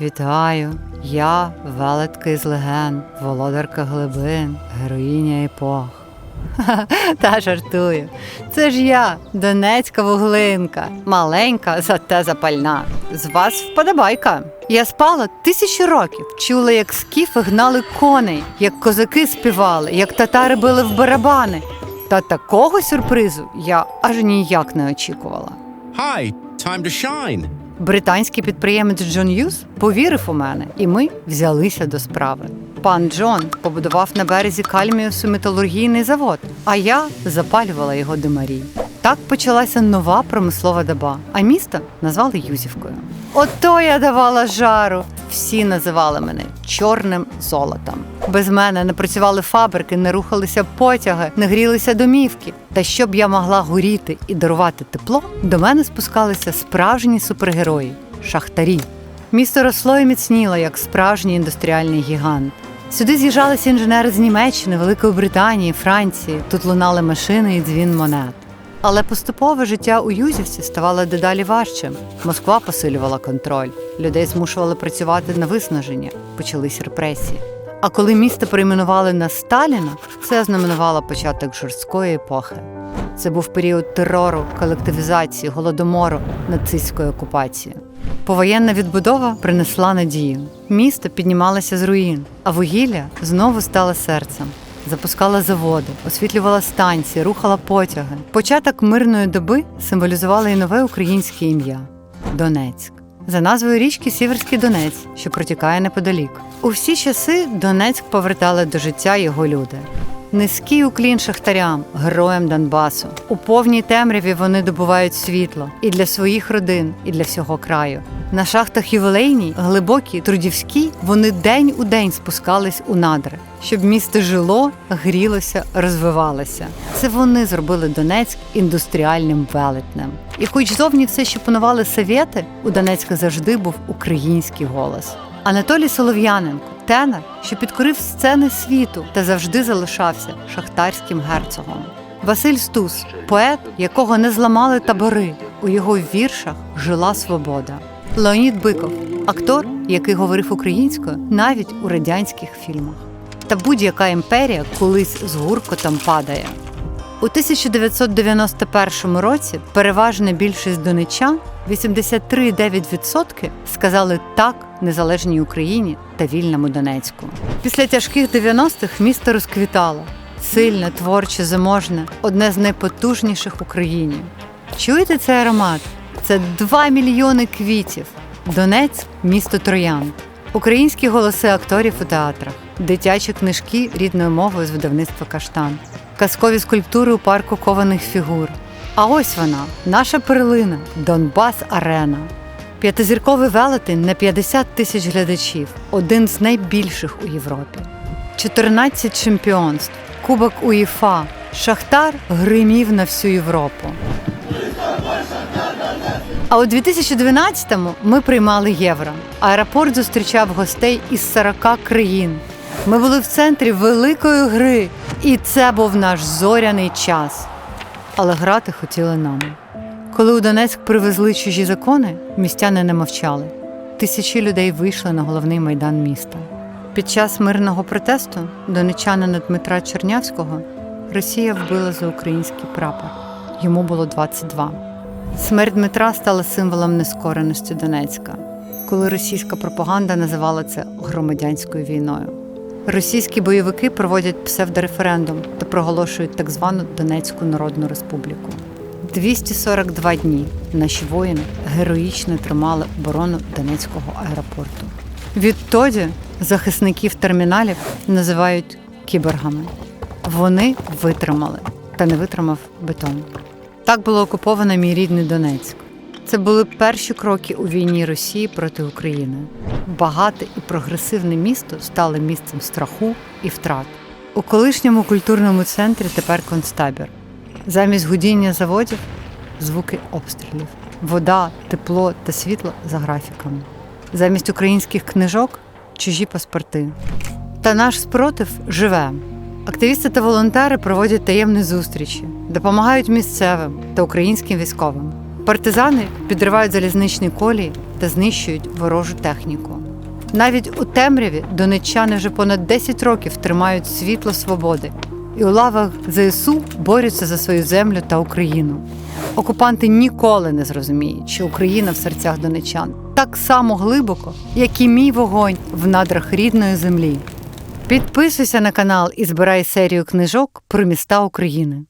Вітаю! Я велетка із легенд, володарка глибин, героїня епох. Та жартую. Це ж я, Донецька вуглинка, маленька, зате запальна. З вас вподобайка. Я спала тисячі років, чула, як скіфи гнали коней, як козаки співали, як татари били в барабани. Та такого сюрпризу я аж ніяк не очікувала. Hi, time to shine. Британський підприємець Джон Юс повірив у мене, і ми взялися до справи. Пан Джон побудував на березі Кальміусу металургійний завод, а я запалювала його димарі. Так почалася нова промислова доба, а місто назвали Юзівкою. Ото я давала жару. Всі називали мене чорним золотом. Без мене не працювали фабрики, не рухалися потяги, не грілися домівки. Та щоб я могла горіти і дарувати тепло, до мене спускалися справжні супергерої шахтарі. Місто росло і міцніло, як справжній індустріальний гігант. Сюди з'їжджалися інженери з Німеччини, Великої Британії, Франції. Тут лунали машини і дзвін монет. Але поступове життя у Юзівці ставало дедалі важчим. Москва посилювала контроль, людей змушували працювати на виснаження, почались репресії. А коли місто перейменували на Сталіна, це ознаменувало початок жорсткої епохи. Це був період терору, колективізації, голодомору, нацистської окупації. Повоєнна відбудова принесла надію. Місто піднімалося з руїн, а вугілля знову стало серцем. Запускала заводи, освітлювала станції, рухала потяги. Початок мирної доби символізувало і нове українське ім'я Донецьк. За назвою річки Сіверський Донець, що протікає неподалік. У всі часи Донецьк повертали до життя його люди. Низький уклін шахтарям, героям Донбасу. У повній темряві вони добувають світло і для своїх родин, і для всього краю. На шахтах ювілейній, глибокій, трудівській вони день у день спускались у надри, щоб місто жило, грілося, розвивалося. Це вони зробили Донецьк індустріальним велетнем. І хоч зовні все, що панували совєти, у Донецька завжди був український голос. Анатолій Солов'яненко, тенор, що підкорив сцени світу та завжди залишався шахтарським герцогом. Василь Стус, поет, якого не зламали табори. У його віршах жила свобода. Леонід Биков, актор, який говорив українською навіть у радянських фільмах. Та будь-яка імперія колись з гуркотом падає. У 1991 році переважна більшість донечан 83,9% сказали так незалежній Україні та вільному Донецьку. Після тяжких 90-х місто розквітало сильне, творче, заможне, одне з найпотужніших в Україні. Чуєте цей аромат? Це 2 мільйони квітів. Донець місто троянд. Українські голоси акторів у театрах, дитячі книжки рідною мовою з видавництва Каштан, казкові скульптури у парку кованих фігур. А ось вона, наша перлина, Донбас Арена. П'ятизірковий велетень на 50 тисяч глядачів, один з найбільших у Європі. 14 чемпіонств, Кубок УЄФА. Шахтар гримів на всю Європу. А у 2012-му ми приймали євро. Аеропорт зустрічав гостей із 40 країн. Ми були в центрі великої гри, і це був наш зоряний час. Але грати хотіли нам. Коли у Донецьк привезли чужі закони, містяни не мовчали. Тисячі людей вийшли на головний майдан міста. Під час мирного протесту донечанина Дмитра Чернявського Росія вбила за український прапор. Йому було 22. Смерть Дмитра стала символом нескореності Донецька, коли російська пропаганда називала це громадянською війною. Російські бойовики проводять псевдореферендум та проголошують так звану Донецьку Народну Республіку. 242 дні наші воїни героїчно тримали оборону Донецького аеропорту. Відтоді захисників терміналів називають кіборгами. Вони витримали, та не витримав бетон. Так було окуповано мій рідний Донецьк. Це були перші кроки у війні Росії проти України. Багате і прогресивне місто стало місцем страху і втрат. У колишньому культурному центрі тепер концтабір. Замість гудіння заводів звуки обстрілів, вода, тепло та світло за графіками. Замість українських книжок чужі паспорти. Та наш спротив живе. Активісти та волонтери проводять таємні зустрічі, допомагають місцевим та українським військовим. Партизани підривають залізничні колії та знищують ворожу техніку. Навіть у темряві донеччани вже понад 10 років тримають світло свободи і у лавах ЗСУ борються за свою землю та Україну. Окупанти ніколи не зрозуміють, що Україна в серцях донеччан так само глибоко, як і мій вогонь в надрах рідної землі. Підписуйся на канал і збирай серію книжок про міста України.